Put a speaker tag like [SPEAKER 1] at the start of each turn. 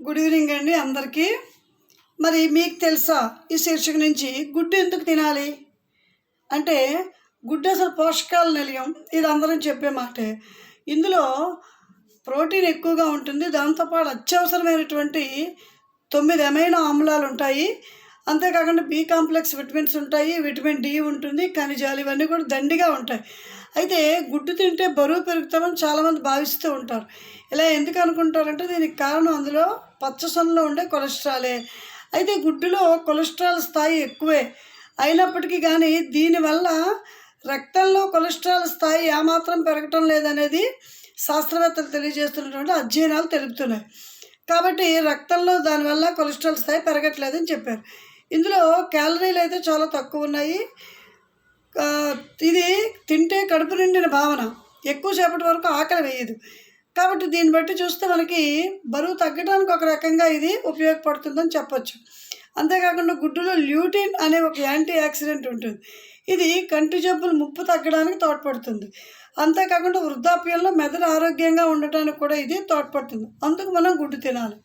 [SPEAKER 1] Good evening అండి అందరికీ. మరి మీకు తెలుసా ఈ శీర్షిక నుంచి గుడ్డు ఎందుకు తినాలి? అంటే గుడ్డు అసలు పోషకాల నిలయం ఇది అందరం చెప్పే మాటే. ఇందులో ప్రోటీన్ ఎక్కువగా ఉంటుంది దాంతోపాటు అత్యవసరమైనటువంటి తొమ్మిది అమైనో ఆమ్లాలు ఉంటాయి. అంతేకాకుండా బి కాంప్లెక్స్ విటమిన్స్ ఉంటాయి విటమిన్ డి ఉంటుంది ఖనిజాలు ఇవన్నీ కూడా దండిగా ఉంటాయి. అయితే గుడ్డు తింటే బరువు పెరుగుతామని చాలామంది భావిస్తూ ఉంటారు. ఇలా ఎందుకు అనుకుంటారంటే దీనికి కారణం అందులో పచ్చసొనలో ఉండే కొలెస్ట్రాలే. అయితే గుడ్డులో కొలెస్ట్రాల్ స్థాయి ఎక్కువే. అయినప్పటికీ కానీ దీనివల్ల రక్తంలో కొలెస్ట్రాల్ స్థాయి ఏమాత్రం పెరగటం లేదనేది శాస్త్రవేత్తలు తెలియజేస్తున్నటువంటి అధ్యయనాలు తెలుపుతున్నాయి. కాబట్టి రక్తంలో దానివల్ల కొలెస్ట్రాల్ స్థాయి పెరగట్లేదని చెప్పారు. ఇందులో క్యాలరీలు అయితే చాలా తక్కువ ఉన్నాయి. ఇది తింటే కడుపు నిండిన భావన. ఎక్కువసేపటి వరకు ఆకలి వేయదు. కాబట్టి దీన్ని బట్టి చూస్తే మనకి బరువు తగ్గడానికి ఒక రకంగా ఇది ఉపయోగపడుతుందని చెప్పొచ్చు. అంతేకాకుండా గుడ్డులో ల్యూటిన్ అనే ఒక యాంటీ ఆక్సిడెంట్ ఉంటుంది. ఇది కంటి జబ్బులు ముప్పు తగ్గడానికి తోడ్పడుతుంది. అంతేకాకుండా వృద్ధాప్యంలో మెదడు ఆరోగ్యంగా ఉండటానికి కూడా ఇది తోడ్పడుతుంది. అందుకు మనం గుడ్డు తినాలి.